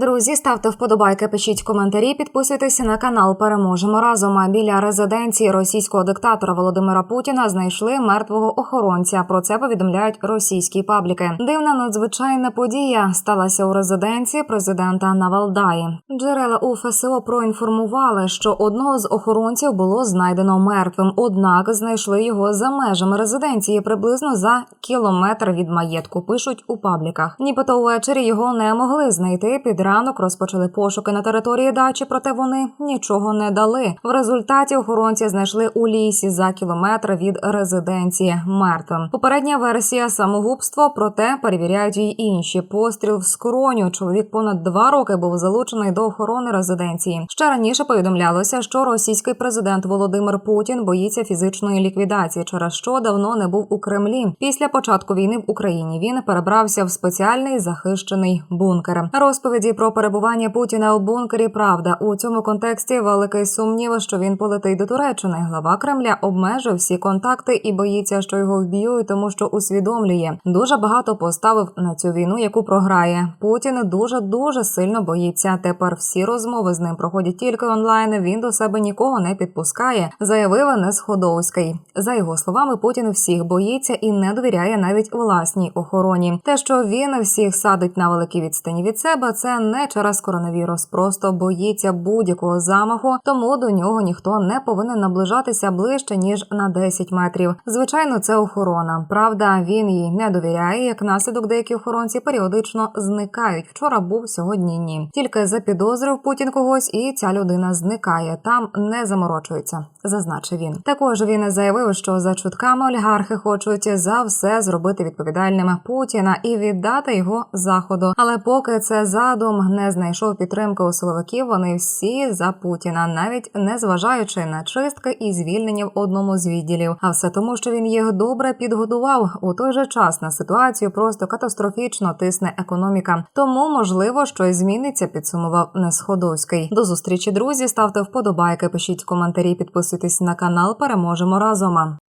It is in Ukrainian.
Друзі, ставте вподобайки, пишіть коментарі, підписуйтесь на канал. Переможемо разом. А біля резиденції російського диктатора Володимира Путіна знайшли мертвого охоронця. Про це повідомляють російські пабліки. Дивна надзвичайна подія сталася у резиденції президента Навалдаї. Джерела у ФСО проінформували, що одного з охоронців було знайдено мертвим однак знайшли його за межами резиденції приблизно за кілометр від маєтку. Пишуть у пабліках. Нібито увечері його не могли знайти. Під ранок розпочали пошуки на території дачі, проте вони нічого не дали. В результаті охоронці знайшли у лісі за кілометр від резиденції мертвим. Попередня версія самогубство, проте перевіряють і інші. Постріл в скроню. Чоловік понад два роки був залучений до охорони резиденції. Ще раніше повідомлялося, що російський президент Володимир Путін боїться фізичної ліквідації, через що давно не був у Кремлі. Після початку війни в Україні він перебрався в спеціальний захищений бункер. Розповіді про перебування Путіна у бункері. Правда у цьому контексті великий сумнів, що він полетить до Туреччини. Глава Кремля обмежив всі контакти і боїться, що його вб'ють, тому що усвідомлює дуже багато поставив на цю війну, яку програє. Путін дуже дуже сильно боїться. Тепер всі розмови з ним проходять тільки онлайн. Він до себе нікого не підпускає, заявив Несходовський. За його словами, Путін всіх боїться і не довіряє навіть власній охороні. Те, що він всіх садить на великій відстані від себе, це не через коронавірус, просто боїться будь-якого замаху, тому до нього ніхто не повинен наближатися ближче ніж на 10 метрів. Звичайно, це охорона. Правда, він їй не довіряє. Як наслідок деякі охоронці періодично зникають. Вчора був сьогодні ні. Тільки запідозрив Путін когось, і ця людина зникає. Там не заморочується, зазначив він. Також він заявив, що за чутками олігархи хочуть за все зробити відповідальним Путіна і віддати його заходу. Але поки це задум не знайшов підтримки у силовиків, вони всі за Путіна, навіть не зважаючи на чистки і звільнення в одному з відділів. А все тому, що він їх добре підгодував у той же час на ситуацію просто катастрофічно тисне економіка. Тому можливо щось зміниться. Підсумував Несходовський. До зустрічі, друзі. Ставте вподобайки, пишіть коментарі, підписуйтесь на канал. Переможемо разом.